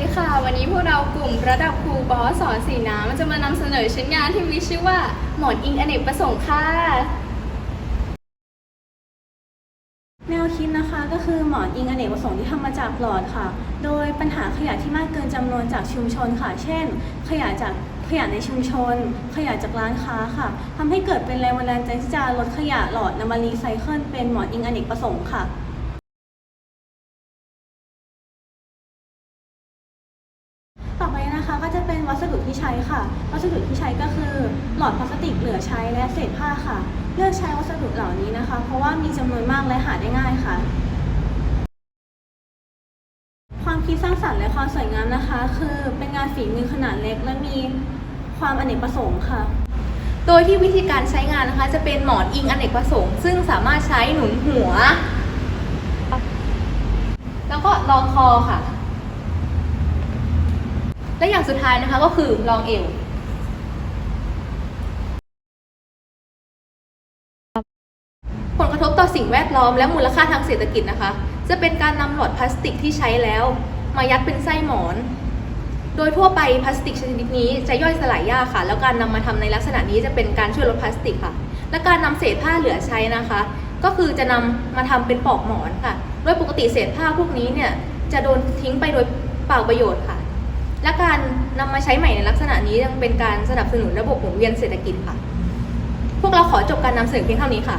ดีค่ะ วันนี้พวกเรากลุ่มระดับครูบอสสอนสีน้ำจะมานำเสนอชิ้นงานที่มีชื่อว่า หมอนอิงอเนกประสงค์ค่ะ แนวคิดนะคะก็คือหมอนอิงอเนกประสงค์ที่ทำมาจากหลอดค่ะ โดยปัญหาขยะที่มากเกินจำนวนจากชุมชนค่ะ เช่น ขยะจากขยะในชุมชน ขยะจากร้านค้าค่ะทำให้เกิดเป็นแรงบันดาลใจที่จะลดขยะหลอดนำมารีไซเคิลเป็นหมอนอิงอเนกประสงค์ค่ะ ต่อไปนะคะก็จะเป็นวัสดุที่ใช้ค่ะ วัสดุที่ใช้ก็คือ หลอดพลาสติกเหลือใช้และเศษผ้าค่ะ เลือกใช้วัสดุเหล่านี้นะคะ เพราะว่ามีจำนวนมากและหาได้ง่ายค่ะ ความคิดสร้างสรรค์และความสวยงามนะคะ คือเป็นงานฝีมือขนาดเล็ก และมีความอเนกประสงค์ค่ะโดยที่วิธีการใช้งานนะคะ จะเป็นหมอนอิงอเนกประสงค์ ซึ่งสามารถใช้หนุนหัว แล้วก็รองคอค่ะ และอย่างสุดท้ายนะคะก็คือรองเอวผลกระทบต่อสิ่งแวดล้อมและมูลค่าทางเศรษฐกิจนะคะ จะเป็นการนำหลอดพลาสติกที่ใช้แล้ว มายัดเป็นไส้หมอน โดยทั่วไปพลาสติกชนิดนี้จะย่อยสลายยากค่ะ แล้วการนำมาทำในลักษณะนี้จะเป็นการช่วยลดพลาสติกค่ะ และการนำเศษผ้าเหลือใช้นะคะ ก็คือจะนำมาทำเป็นปลอกหมอนค่ะ โดยปกติเศษผ้าพวกนี้เนี่ยจะโดนทิ้งไปโดยเปล่าประโยชน์ค่ะ นำมาใช้ใหม่ในลักษณะนี้ยังเป็นการสนับสนุนระบบหมุนเวียนเศรษฐกิจค่ะ พวกเราขอจบการนำเสนอเพียงเท่านี้ค่ะ